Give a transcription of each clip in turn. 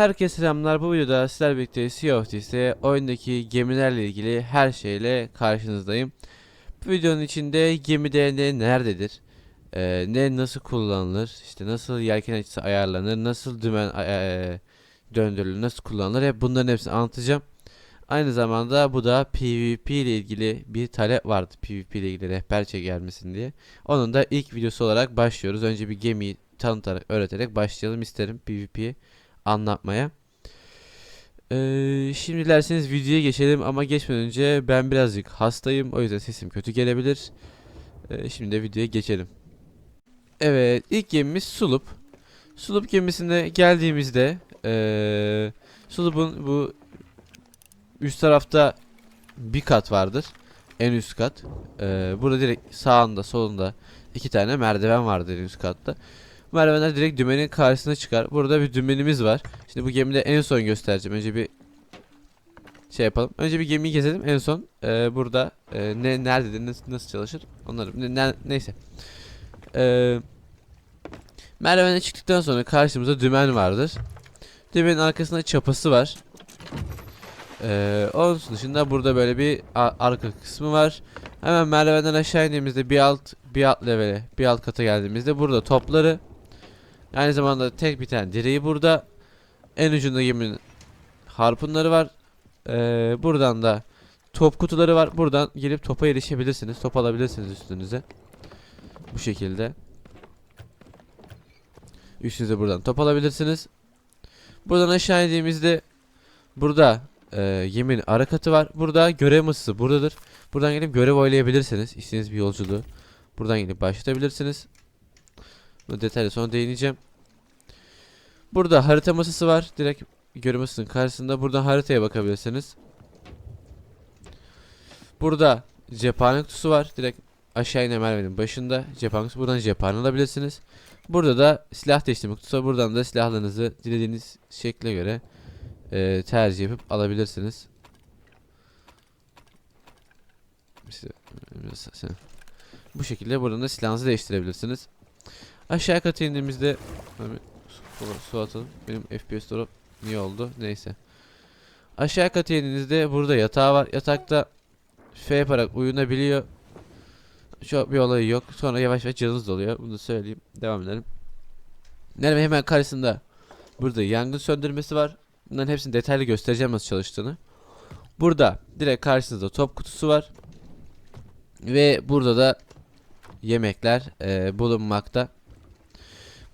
Herkese selamlar. Bu videoda sizlerle birlikte Sea of Thieves'te oyundaki gemilerle ilgili her şeyle karşınızdayım. Bu videonun içinde gemide ne nerededir, e, ne nasıl kullanılır, işte nasıl yelken açısı ayarlanır, nasıl dümen e, döndürülür, nasıl kullanılır hep bunların hepsini anlatacağım. Aynı zamanda bu da PvP ile ilgili bir talep vardı. PvP ile ilgili rehber çeker diye. Onun da ilk videosu olarak başlıyoruz. Önce bir gemiyi tanıtarak, öğreterek başlayalım isterim PvP'yi anlatmaya. Ee, şimdi dilerseniz videoya geçelim ama geçmeden önce ben birazcık hastayım. O yüzden sesim kötü gelebilir. Ee, şimdi de videoya geçelim. Evet ilk gemimiz Sulup. Sulup gemisine geldiğimizde ee, Sulup'un bu üst tarafta bir kat vardır. En üst kat. Ee, burada direkt sağında solunda iki tane merdiven vardır en üst katta. Merdivenler direkt dümenin karşısına çıkar. Burada bir dümenimiz var. Şimdi bu gemide en son göstereceğim. Önce bir şey yapalım. Önce bir gemiyi gezelim. En son e, burada e, ne nerededir, nasıl, nasıl çalışır onları ne, ne- neyse. E, merdivene çıktıktan sonra karşımızda dümen vardır. Dümenin arkasında çapası var. E, onun dışında burada böyle bir arka kısmı var. Hemen merdivenden aşağı indiğimizde bir alt bir alt levele, bir alt kata geldiğimizde burada topları Aynı zamanda tek bir tane direği burada. En ucunda geminin harpunları var. Ee, buradan da top kutuları var. Buradan gelip topa erişebilirsiniz. Top alabilirsiniz üstünüze. Bu şekilde. Üstünüze buradan top alabilirsiniz. Buradan aşağı indiğimizde burada e, geminin ara katı var. Burada görev masası buradadır. Buradan gelip görev oylayabilirsiniz. İstediğiniz bir yolculuğu. Buradan gelip başlatabilirsiniz. Bu detaylı sonra değineceğim. Burada harita masası var. Direkt görev masasının karşısında. Buradan haritaya bakabilirsiniz. Burada cephane kutusu var. Direkt aşağı inen merdivenin başında cephane kutusu. Buradan cephane alabilirsiniz. Burada da silah değiştirme kutusu. Buradan da silahlarınızı dilediğiniz şekle göre e, tercih yapıp alabilirsiniz. Bu şekilde buradan da silahınızı değiştirebilirsiniz. Aşağı kata indiğimizde su, su atalım. Benim FPS drop niye oldu? Neyse. Aşağı kata indiğinizde burada yatağı var. Yatakta F yaparak uyunabiliyor. Çok bir olayı yok. Sonra yavaş yavaş canınız doluyor. Bunu söyleyeyim. Devam edelim. Nerede hemen karşısında burada yangın söndürmesi var. Bunların hepsini detaylı göstereceğim nasıl çalıştığını. Burada direkt karşınızda top kutusu var. Ve burada da yemekler eee, bulunmakta.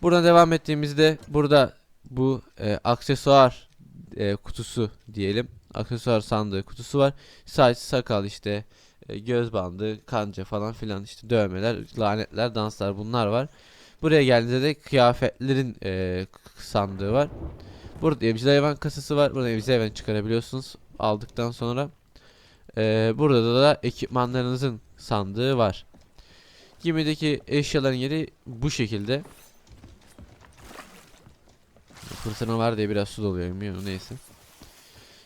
Buradan devam ettiğimizde burada bu e, aksesuar e, kutusu diyelim. Aksesuar sandığı kutusu var. Saç, sakal işte e, göz bandı, kanca falan filan işte dövmeler, lanetler, danslar bunlar var. Buraya geldiğinizde de kıyafetlerin e, sandığı var. Burada evcil hayvan kasası var. Buradan evcil hayvan çıkarabiliyorsunuz aldıktan sonra. E, burada da ekipmanlarınızın sandığı var. Gemideki eşyaların yeri bu şekilde. Fırtına var diye biraz su doluyor bilmiyorum neyse.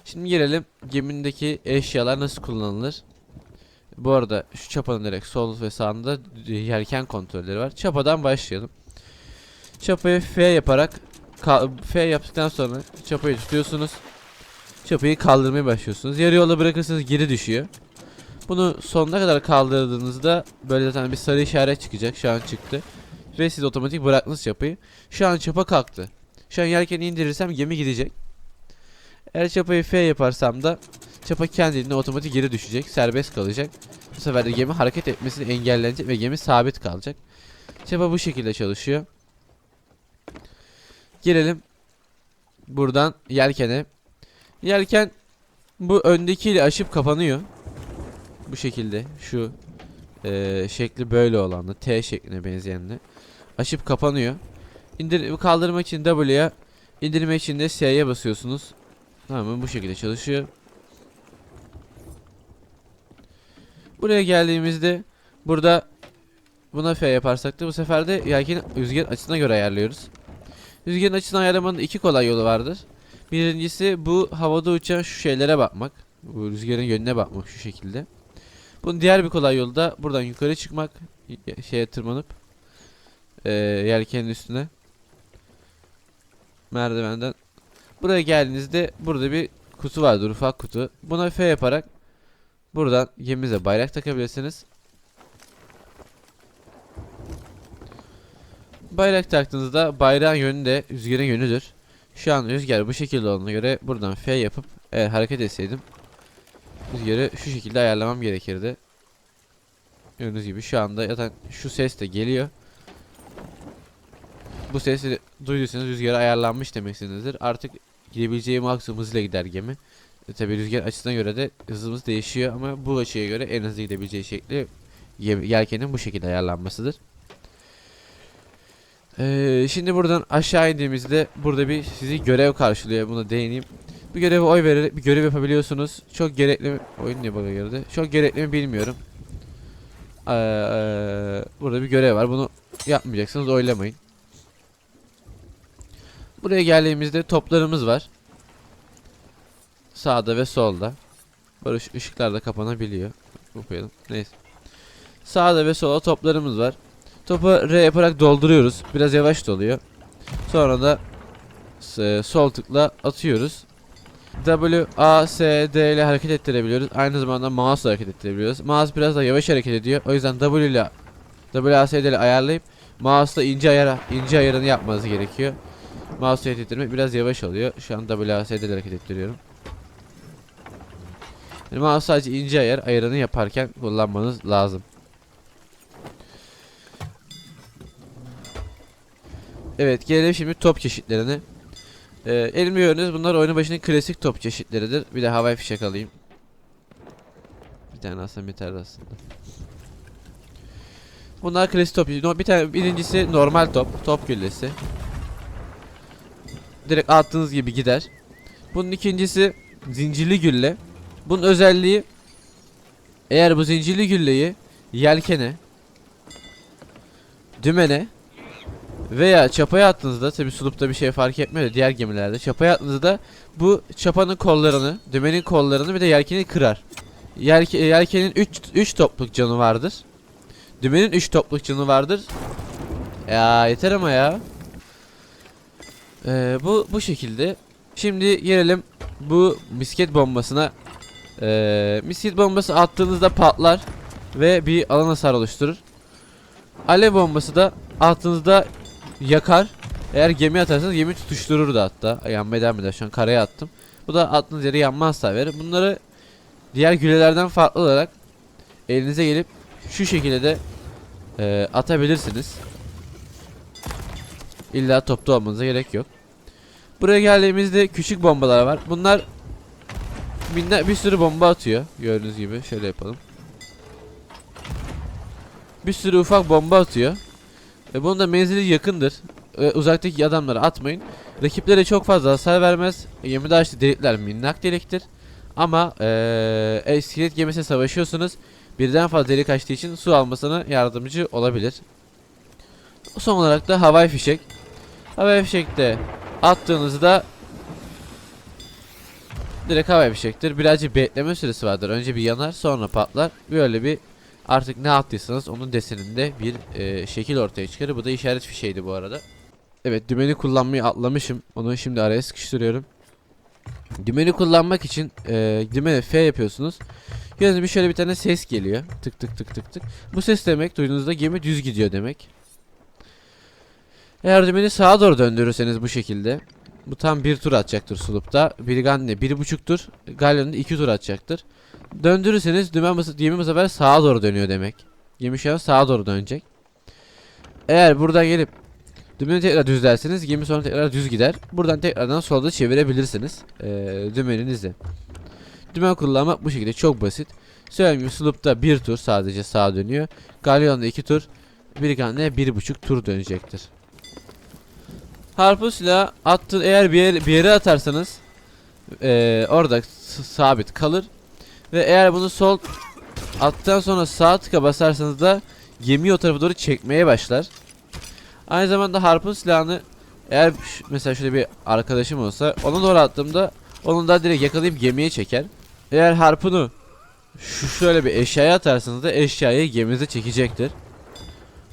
Şimdi gelelim gemindeki eşyalar nasıl kullanılır. Bu arada şu çapanın direkt sol ve sağında yelken kontrolleri var. Çapadan başlayalım. Çapayı F yaparak F yaptıktan sonra çapayı tutuyorsunuz. Çapayı kaldırmaya başlıyorsunuz. Yarı yola bırakırsanız geri düşüyor. Bunu sonuna kadar kaldırdığınızda böyle zaten bir sarı işaret çıkacak. Şu an çıktı. Ve siz otomatik bıraktınız çapayı. Şu an çapa kalktı. Şu an yelkeni indirirsem gemi gidecek. Eğer çapayı F yaparsam da çapa kendiliğinden otomatik geri düşecek. Serbest kalacak. Bu sefer de gemi hareket etmesini engellenecek ve gemi sabit kalacak. Çapa bu şekilde çalışıyor. Gelelim buradan yelkene. Yelken bu öndekiyle aşıp kapanıyor. Bu şekilde şu eee, şekli böyle olanla T şekline benzeyenle aşıp kapanıyor. İndir kaldırmak için W'ya, indirmek için de S'ye basıyorsunuz. Tamam? Bu şekilde çalışıyor. Buraya geldiğimizde burada buna F yaparsak da bu sefer de yelkenin rüzgar açısına göre ayarlıyoruz. Rüzgarın açısını ayarlamanın iki kolay yolu vardır. Birincisi bu havada uçan şu şeylere bakmak. Bu rüzgarın yönüne bakmak şu şekilde. Bunun diğer bir kolay yolu da buradan yukarı çıkmak. Şeye tırmanıp eee yelkenin üstüne merdivenden Buraya geldiğinizde burada bir kutu vardır ufak kutu. Buna F yaparak buradan gemimize bayrak takabilirsiniz. Bayrak taktığınızda bayrağın yönü de rüzgarın yönüdür. Şu an rüzgar bu şekilde olduğuna göre buradan F yapıp eğer hareket etseydim rüzgarı şu şekilde ayarlamam gerekirdi. Gördüğünüz gibi şu anda zaten şu ses de geliyor. Bu sesi duyduysanız rüzgara ayarlanmış demeksinizdir. Artık gidebileceği maksimum hızla gider gemi. E, tabi rüzgar açısına göre de hızımız değişiyor ama bu açıya göre en hızlı gidebileceği şekli yelkenin bu şekilde ayarlanmasıdır. Ee, şimdi buradan aşağı indiğimizde burada bir sizi görev karşılıyor. Buna değineyim. Bu göreve oy vererek bir görev yapabiliyorsunuz. Çok gerekli mi? Oyun niye bana girdi? Çok gerekli mi bilmiyorum. Ee, burada bir görev var. Bunu yapmayacaksınız. Oylamayın. Buraya geldiğimizde toplarımız var. Sağda ve solda. Böyle ış- ışıklar da kapanabiliyor. Okuyalım. Neyse. Sağda ve solda toplarımız var. Topu R yaparak dolduruyoruz. Biraz yavaş doluyor. Sonra da s- sol tıkla atıyoruz. W, A, S, D ile hareket ettirebiliyoruz. Aynı zamanda mouse hareket ettirebiliyoruz. Mouse biraz da yavaş hareket ediyor. O yüzden W ile W, A, S, D ile ayarlayıp mouse'la ince ayara, ince ayarını yapmanız gerekiyor. Mouse hareket ettirmek biraz yavaş oluyor. Şu an W, A, S, D ile hareket ettiriyorum. Yani mouse sadece ince ayar ayarını yaparken kullanmanız lazım. Evet gelelim şimdi top çeşitlerine. Ee, elimde gördüğünüz bunlar oyunun başının klasik top çeşitleridir. Bir de havai fişek alayım. Bir tane alsam yeterli aslında. Bunlar klasik top. Bir tane birincisi normal top, top güllesi. Direkt attığınız gibi gider. Bunun ikincisi zincirli gülle. Bunun özelliği eğer bu zincirli gülleyi yelkene, dümene veya çapaya attığınızda tabi sulupta bir şey fark etmiyor diğer gemilerde çapaya attığınızda bu çapanın kollarını, dümenin kollarını bir de yelkeni kırar. Yelke, yelkenin 3 3 topluk canı vardır. Dümenin 3 topluk canı vardır. Ya yeter ama ya. Ee, bu bu şekilde. Şimdi gelelim bu misket bombasına. Ee, misket bombası attığınızda patlar ve bir alan hasar oluşturur. Alev bombası da attığınızda yakar. Eğer gemi atarsanız gemi tutuşturur da hatta. Yanmaya devam eder. Şu an karaya attım. Bu da attığınız yere yanma hasar verir. Bunları diğer gülelerden farklı olarak elinize gelip şu şekilde de e, atabilirsiniz. İlla topta olmanıza gerek yok. Buraya geldiğimizde küçük bombalar var. Bunlar minna bir sürü bomba atıyor. Gördüğünüz gibi şöyle yapalım. Bir sürü ufak bomba atıyor. E bunun da menzili yakındır. E, uzaktaki adamları atmayın. Rakiplere çok fazla hasar vermez. Gemide açtığı delikler minnak deliktir. Ama e, iskelet gemisiyle savaşıyorsunuz. Birden fazla delik açtığı için su almasına yardımcı olabilir. Son olarak da havai fişek. Havai fişekte attığınızda direkt havai fişektir. Birazcık bekleme süresi vardır. Önce bir yanar sonra patlar. Böyle bir artık ne attıysanız onun deseninde bir e, şekil ortaya çıkarır. Bu da işaret fişeğiydi bu arada. Evet dümeni kullanmayı atlamışım. Onu şimdi araya sıkıştırıyorum. Dümeni kullanmak için e, dümene F yapıyorsunuz. Gördüğünüz gibi şöyle bir tane ses geliyor. Tık tık tık tık tık. Bu ses demek duyduğunuzda gemi düz gidiyor demek. Eğer dümeni sağa doğru döndürürseniz bu şekilde. Bu tam bir tur atacaktır sulupta. Bilganne bir buçuktur. Galyon'da iki tur atacaktır. Döndürürseniz dümen bu, gemi bu sefer sağa doğru dönüyor demek. Gemi şu an sağa doğru dönecek. Eğer buradan gelip dümeni tekrar düzlerseniz gemi sonra tekrar düz gider. Buradan tekrardan solda çevirebilirsiniz. Ee, dümeninizi. Dümen kullanmak bu şekilde çok basit. Söylediğim gibi sloop'ta bir tur sadece sağa dönüyor. Galyon'da iki tur. Bilganne bir buçuk tur dönecektir. Harpun silahı attı eğer bir yere, bir yere atarsanız eee, orada sabit kalır ve eğer bunu sol attıktan sonra sağ tıka basarsanız da gemiyi o tarafa doğru çekmeye başlar. Aynı zamanda harpun silahını eğer mesela şöyle bir arkadaşım olsa ona doğru attığımda onu da direkt yakalayıp gemiye çeker. Eğer harpunu şu şöyle bir eşyaya atarsanız da eşyayı geminize çekecektir.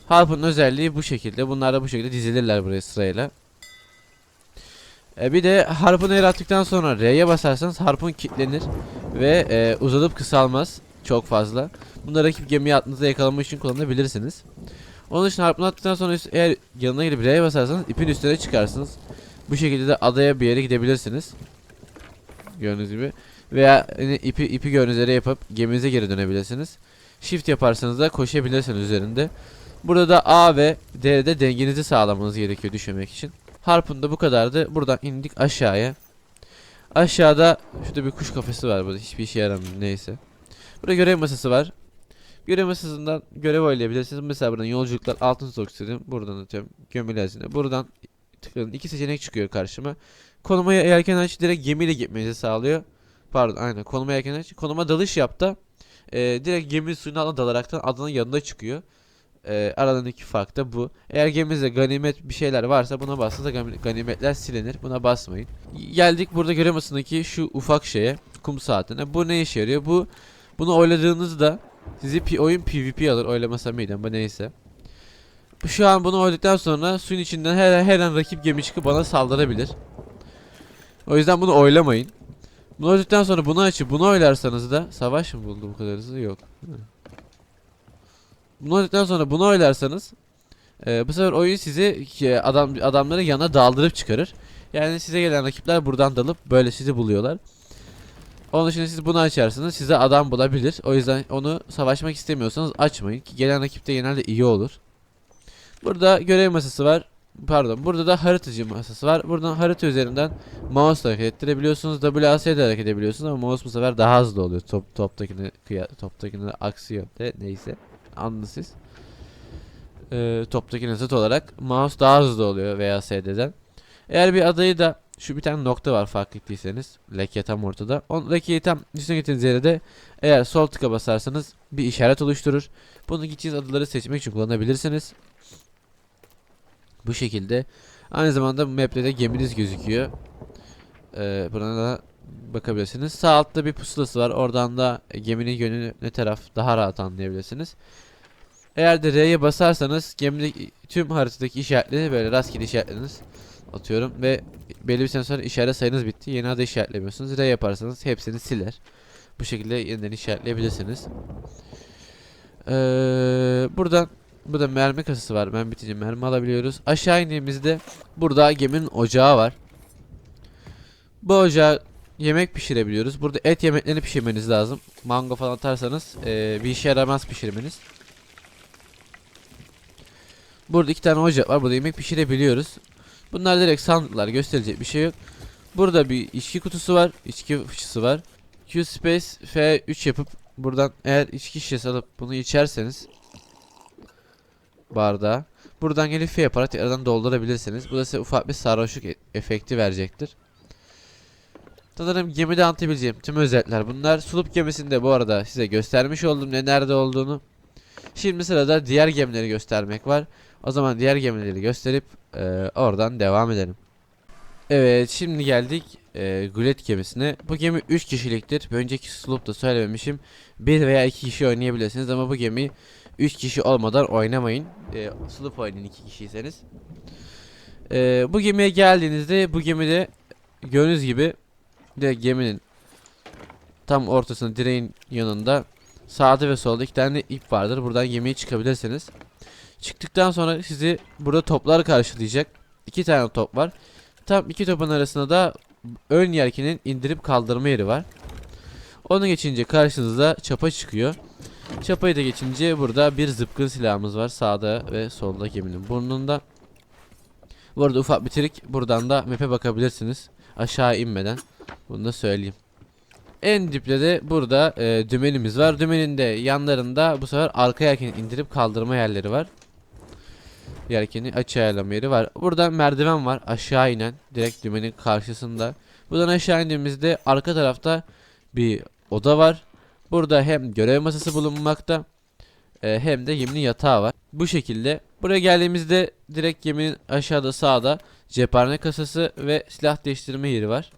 Harpun özelliği bu şekilde. Bunlar da bu şekilde dizilirler buraya sırayla. E, bir de harpunu yere attıktan sonra R'ye basarsanız harpun kilitlenir ve e, uzatıp kısalmaz çok fazla. Bunu rakip gemiye attığınızda yakalamak için kullanabilirsiniz. Onun için harpunu attıktan sonra eğer yanına gidip R'ye basarsanız ipin üstüne çıkarsınız. Bu şekilde de adaya bir yere gidebilirsiniz. Gördüğünüz gibi. Veya hani ipi ipi gördüğünüz yere yapıp geminize geri dönebilirsiniz. Shift yaparsanız da koşabilirsiniz üzerinde. Burada da A ve D'de dengenizi sağlamanız gerekiyor düşmemek için. Harpun da bu kadardı. Buradan indik aşağıya. Aşağıda şurada bir kuş kafesi var burada. Hiçbir işe yaramıyor neyse. Burada görev masası var. Görev masasından görev oynayabilirsiniz. Mesela buradan yolculuklar altın stok istedim. Buradan atıyorum gömülü hazine. Buradan tıklayın. iki seçenek çıkıyor karşıma. Konuma yelken aç direkt gemiyle gitmenizi sağlıyor. Pardon aynen konuma yelken aç. Konuma dalış yap da e, direkt gemi suyun altına dalaraktan adanın yanında çıkıyor. E, aralarındaki fark da bu. Eğer geminizde ganimet bir şeyler varsa buna bastığınızda gani- ganimetler silinir. Buna basmayın. Geldik burada görev şu ufak şeye. Kum saatine. Bu ne işe yarıyor? Bu bunu oyladığınızda sizi oyun PvP alır. Oylamasa mıydı ama neyse. Şu an bunu oyladıktan sonra suyun içinden her, her an rakip gemi çıkıp bana saldırabilir. O yüzden bunu oylamayın. Bunu oyladıktan sonra bunu açıp bunu oylarsanız da savaş mı buldu bu kadar hızlı? Yok. Hı. Bunu oyladıktan sonra bunu oylarsanız e, bu sefer oyun sizi ki adam adamları yana daldırıp çıkarır. Yani size gelen rakipler buradan dalıp böyle sizi buluyorlar. Onun için siz bunu açarsınız size adam bulabilir. O yüzden onu savaşmak istemiyorsanız açmayın ki gelen rakip de genelde iyi olur. Burada görev masası var. Pardon burada da haritacı masası var. Buradan harita üzerinden mouse hareket ettirebiliyorsunuz. WASD de hareket edebiliyorsunuz ama mouse bu sefer daha hızlı oluyor. Top toptakine kıya, toptakine aksi yönde neyse. Anladınız siz. Ee, toptakine zıt olarak mouse daha hızlı oluyor VASD'den. Eğer bir adayı da şu bir tane nokta var fark ettiyseniz. Leke tam ortada. O lekeyi tam üstüne getirdiğiniz yere de eğer sol tıka basarsanız bir işaret oluşturur. Bunu gideceğiniz adaları seçmek için kullanabilirsiniz. Bu şekilde. Aynı zamanda map'te de geminiz gözüküyor. Ee, buna da bakabilirsiniz. Sağ altta bir pusulası var. Oradan da geminin yönü ne taraf daha rahat anlayabilirsiniz. Eğer de R'ye basarsanız gemideki tüm haritadaki işaretleri böyle rastgele işaretleriniz atıyorum ve belli bir süre sonra işaret sayınız bitti. Yeni ada işaretlemiyorsunuz. R yaparsanız hepsini siler. Bu şekilde yeniden işaretleyebilirsiniz. Ee, buradan Burada mermi kasası var. Ben bitince mermi alabiliyoruz. Aşağı indiğimizde burada geminin ocağı var. Bu ocağa yemek pişirebiliyoruz. Burada et yemeklerini pişirmeniz lazım. Mango falan atarsanız eee, bir işe yaramaz pişirmeniz. Burada iki tane ocak var. Burada yemek pişirebiliyoruz. Bunlar direkt sandıklar. Gösterecek bir şey yok. Burada bir içki kutusu var. İçki fıçısı var. Q space F3 yapıp buradan eğer içki şişesi alıp bunu içerseniz bardağı. Buradan gelip F yaparak tekrardan doldurabilirsiniz. Bu da size ufak bir sarhoşluk e- efekti verecektir. Sanırım gemide anlatabileceğim tüm özellikler bunlar. Sulup gemisinde bu arada size göstermiş oldum ne nerede olduğunu. Şimdi sırada diğer gemileri göstermek var. O zaman diğer gemileri gösterip e, oradan devam edelim. Evet şimdi geldik e, Gulet gemisine. Bu gemi 3 kişiliktir. Bir önceki sloop'ta söylememişim. 1 veya 2 kişi oynayabilirsiniz ama bu gemi 3 kişi olmadan oynamayın. E, sloop oynayın 2 kişiyseniz. E, bu gemiye geldiğinizde bu gemide gördüğünüz gibi de geminin tam ortasında direğin yanında sağda ve solda iki tane ip vardır. Buradan gemiye çıkabilirsiniz. Çıktıktan sonra sizi burada toplar karşılayacak. İki tane top var. Tam iki topun arasında da ön yelkenin indirip kaldırma yeri var. Onu geçince karşınıza çapa çıkıyor. Çapayı da geçince burada bir zıpkın silahımız var sağda ve solda geminin burnunda. Bu arada ufak bir trik buradan da map'e bakabilirsiniz aşağı inmeden. Bunu da söyleyeyim. En dipte de burada e, dümenimiz var. Dümenin de yanlarında bu sefer arka yelkeni indirip kaldırma yerleri var. Yelkeni açı ayarlama yeri var. Burada merdiven var aşağı inen direkt dümenin karşısında. Buradan aşağı indiğimizde arka tarafta bir oda var. Burada hem görev masası bulunmakta e, hem de geminin yatağı var. Bu şekilde buraya geldiğimizde direkt geminin aşağıda sağda cephane kasası ve silah değiştirme yeri var.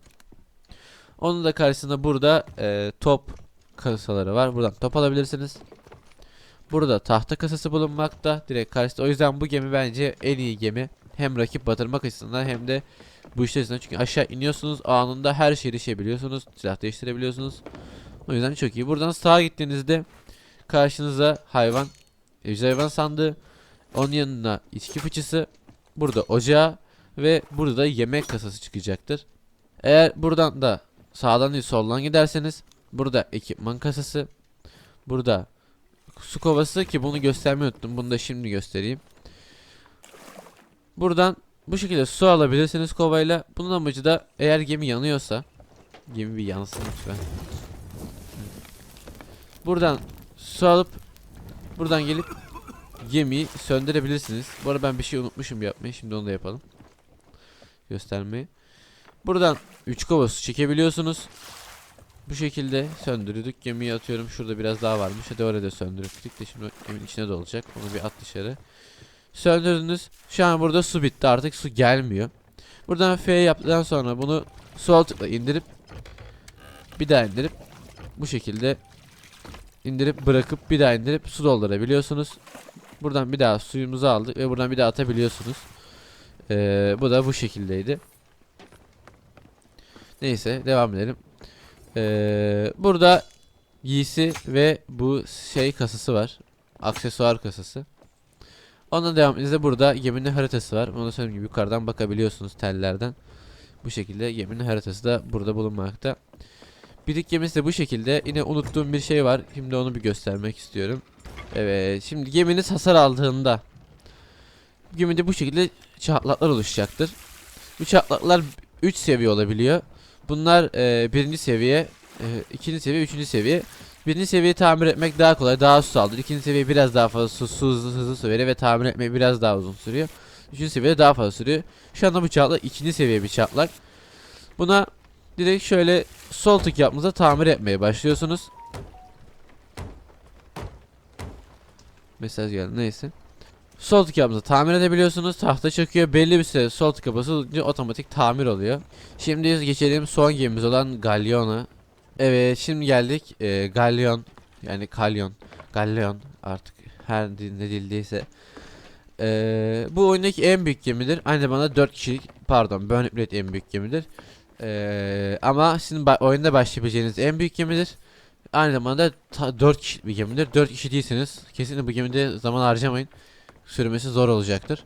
Onun da karşısında burada e, top kasaları var. Buradan top alabilirsiniz. Burada tahta kasası bulunmakta direkt karşısında. O yüzden bu gemi bence en iyi gemi. Hem rakip batırmak açısından hem de bu işler açısından. Çünkü aşağı iniyorsunuz anında her şeyi erişebiliyorsunuz. Silah değiştirebiliyorsunuz. O yüzden çok iyi. Buradan sağa gittiğinizde karşınıza hayvan, evcil hayvan sandığı, onun yanına içki fıçısı, burada ocağı ve burada da yemek kasası çıkacaktır. Eğer buradan da sağdan değil soldan giderseniz burada ekipman kasası, burada su kovası ki bunu göstermeyi unuttum. Bunu da şimdi göstereyim. Buradan bu şekilde su alabilirsiniz kovayla. Bunun amacı da eğer gemi yanıyorsa gemi bir yansın lütfen. Buradan su alıp buradan gelip gemiyi söndürebilirsiniz. Bu arada ben bir şey unutmuşum yapmayı. Şimdi onu da yapalım. Göstermeyi. Buradan 3 kova su çekebiliyorsunuz. Bu şekilde söndürdük. Gemiyi atıyorum. Şurada biraz daha varmış. Hadi oraya da söndürdük de şimdi geminin içine de olacak. Onu bir at dışarı. Söndürdünüz. Şu an burada su bitti. Artık su gelmiyor. Buradan F yaptıktan sonra bunu sol tıkla indirip bir daha indirip bu şekilde indirip bırakıp bir daha indirip su doldurabiliyorsunuz. Buradan bir daha suyumuzu aldık ve buradan bir daha atabiliyorsunuz. Ee, bu da bu şekildeydi. Neyse devam edelim. Ee, burada giysi ve bu şey kasası var. Aksesuar kasası. Ondan devam edince burada geminin haritası var. Onu söylediğim gibi yukarıdan bakabiliyorsunuz tellerden. Bu şekilde geminin haritası da burada bulunmakta. Birik gemisi de bu şekilde. Yine unuttuğum bir şey var. Şimdi onu bir göstermek istiyorum. Evet. Şimdi geminiz hasar aldığında gemide bu şekilde çatlaklar oluşacaktır. Bu çatlaklar 3 seviye olabiliyor. Bunlar e, birinci seviye, e, ikinci seviye, üçüncü seviye. Birinci seviyeyi tamir etmek daha kolay, daha su aldır. İkinci seviye biraz daha fazla su, su hızlı, hızlı su verir ve tamir etmek biraz daha uzun sürüyor. Üçüncü seviye daha fazla sürüyor. Şu anda bu çatlak ikinci seviye bir çatlak. Buna direkt şöyle sol tık yapmanıza tamir etmeye başlıyorsunuz. Mesaj geldi neyse. Sol tık yapmanıza tamir edebiliyorsunuz. Tahta çöküyor. Belli bir süre sol tıka basınca otomatik tamir oluyor. Şimdi geçelim son gemimiz olan Galyon'a. Evet şimdi geldik e, Galyon yani Kalyon Galyon artık her ne dildeyse. E, bu oyundaki en büyük gemidir. Aynı zamanda 4 kişilik pardon Burning Blade en büyük gemidir. E, ama sizin ba- oyunda başlayabileceğiniz en büyük gemidir. Aynı zamanda 4 kişilik bir gemidir. 4 kişi değilseniz kesinlikle bu gemide zaman harcamayın. Sürmesi zor olacaktır.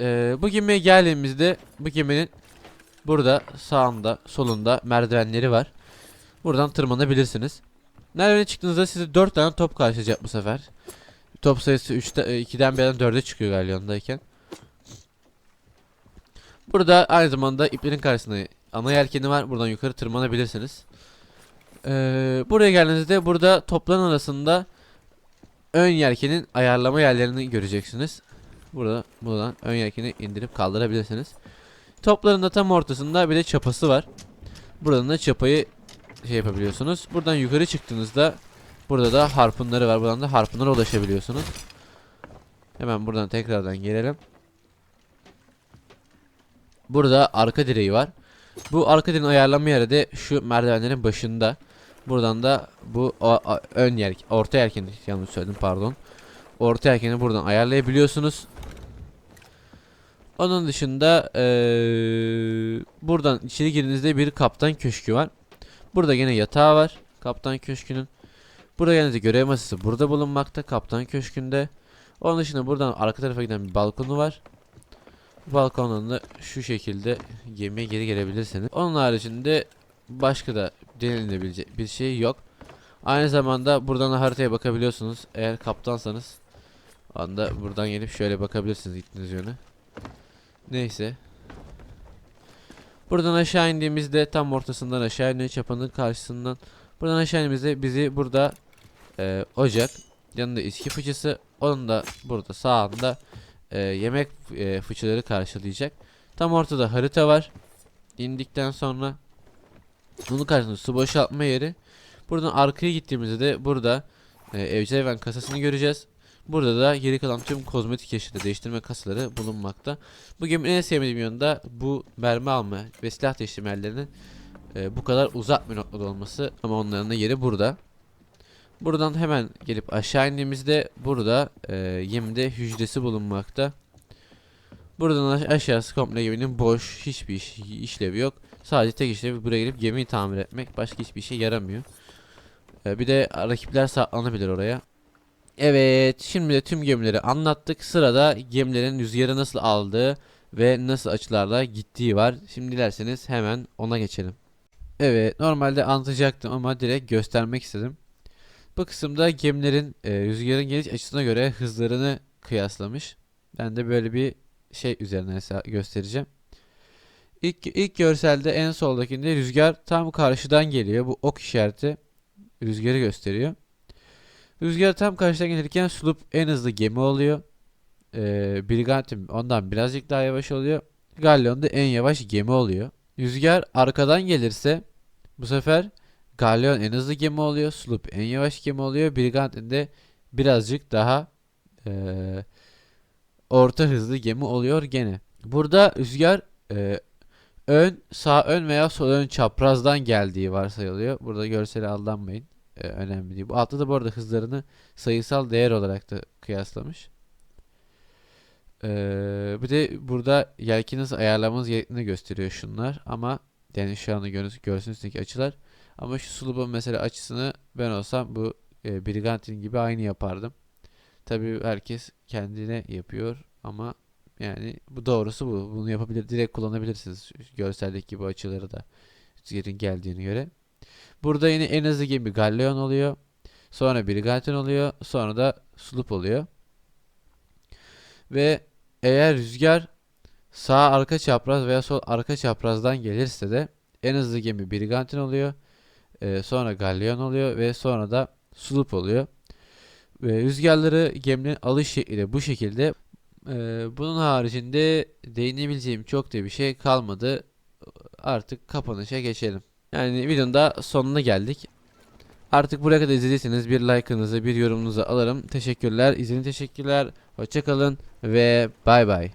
E, bu gemiye geldiğimizde bu geminin Burada sağında solunda merdivenleri var. Buradan tırmanabilirsiniz. Merdivene çıktığınızda size 4 tane top karşılayacak bu sefer. Top sayısı 3'te 2'den birden 4'e çıkıyor galyondayken. Burada aynı zamanda iplerin karşısında ana yelkeni var. Buradan yukarı tırmanabilirsiniz. Ee, buraya geldiğinizde burada topların arasında ön yelkenin ayarlama yerlerini göreceksiniz. Burada buradan ön yelkeni indirip kaldırabilirsiniz. Topların da tam ortasında bir de çapası var. Buradan da çapayı şey yapabiliyorsunuz. Buradan yukarı çıktığınızda burada da harpunları var. Buradan da harpunlara ulaşabiliyorsunuz. Hemen buradan tekrardan gelelim. Burada arka direği var. Bu arka direğin ayarlama yeri de şu merdivenlerin başında. Buradan da bu o- o- ön yer, orta yelkeni yanlış söyledim pardon. Orta yelkeni buradan ayarlayabiliyorsunuz. Onun dışında eee, buradan içeri girdiğinizde bir kaptan köşkü var. Burada gene yatağı var. Kaptan köşkünün. Burada gene de görev masası burada bulunmakta. Kaptan köşkünde. Onun dışında buradan arka tarafa giden bir balkonu var. Balkondan da şu şekilde gemiye geri gelebilirsiniz. Onun haricinde başka da denilebilecek bir şey yok. Aynı zamanda buradan da haritaya bakabiliyorsunuz. Eğer kaptansanız anda buradan gelip şöyle bakabilirsiniz gittiğiniz yöne. Neyse. Buradan aşağı indiğimizde tam ortasından aşağı iniyor çapanın karşısından. Buradan aşağı indiğimizde bizi burada e, ocak yanında içki fıçısı onun da burada sağında e, yemek e, fıçıları karşılayacak. Tam ortada harita var. İndikten sonra bunun karşısında su boşaltma yeri. Buradan arkaya gittiğimizde de burada e, evcil hayvan kasasını göreceğiz. Burada da geri kalan tüm kozmetik eşyaları değiştirme kasaları bulunmakta. Bu geminin en sevmediğim yanı da bu mermi alma ve silah değiştirme yerlerinin e, bu kadar uzak bir noktada olması ama onların da yeri burada. Buradan hemen gelip aşağı indiğimizde burada e, gemide hücresi bulunmakta. Buradan aş- aşağısı komple geminin boş. Hiçbir iş, işlevi yok. Sadece tek işlevi buraya gelip gemiyi tamir etmek. Başka hiçbir işe yaramıyor. Ee, bir de rakipler saklanabilir oraya. Evet, şimdi de tüm gemileri anlattık. Sırada gemilerin rüzgarı nasıl aldığı ve nasıl açılarla gittiği var. Şimdi dilerseniz hemen ona geçelim. Evet, normalde anlatacaktım ama direkt göstermek istedim. Bu kısımda gemilerin e, rüzgarın geliş açısına göre hızlarını kıyaslamış. Ben de böyle bir şey üzerine göstereceğim. İlk, ilk görselde en soldakinde rüzgar tam karşıdan geliyor. Bu ok işareti rüzgarı gösteriyor. Rüzgar tam karşıdan gelirken Sloop en hızlı gemi oluyor. Ee, Brigantium ondan birazcık daha yavaş oluyor. Galleon da en yavaş gemi oluyor. Rüzgar arkadan gelirse bu sefer Galleon en hızlı gemi oluyor. Sloop en yavaş gemi oluyor. Brigantium de birazcık daha eee, orta hızlı gemi oluyor gene. Burada rüzgar eee, ön, sağ ön veya sol ön çaprazdan geldiği varsayılıyor. Burada görsele aldanmayın. Eee, önemli değil. Bu altta da bu arada hızlarını sayısal değer olarak da kıyaslamış. Eee, bir de burada yelki nasıl ayarlamanız gerektiğini gösteriyor şunlar. Ama yani şu anda görüntü görsünüzdeki açılar. Ama şu sulubun mesela açısını ben olsam bu e, Brigantin gibi aynı yapardım. Tabii herkes kendine yapıyor ama yani bu doğrusu bu. Bunu yapabilir, direkt kullanabilirsiniz. Görseldeki gibi açıları da rüzgarın geldiğine göre. Burada yine en hızlı gemi Galleon oluyor. Sonra Brigantin oluyor. Sonra da Sloop oluyor. Ve eğer rüzgar sağ arka çapraz veya sol arka çaprazdan gelirse de en hızlı gemi Brigantin oluyor. Ee, sonra Galleon oluyor ve sonra da Sloop oluyor. Ve rüzgarları geminin alış şekli bu şekilde. Ee, bunun haricinde değinebileceğim çok da bir şey kalmadı. Artık kapanışa geçelim. Yani videonun da sonuna geldik. Artık buraya kadar izlediyseniz bir like'ınızı, bir yorumunuzu alırım. Teşekkürler. İzlediğiniz teşekkürler. Hoşçakalın ve bay bay.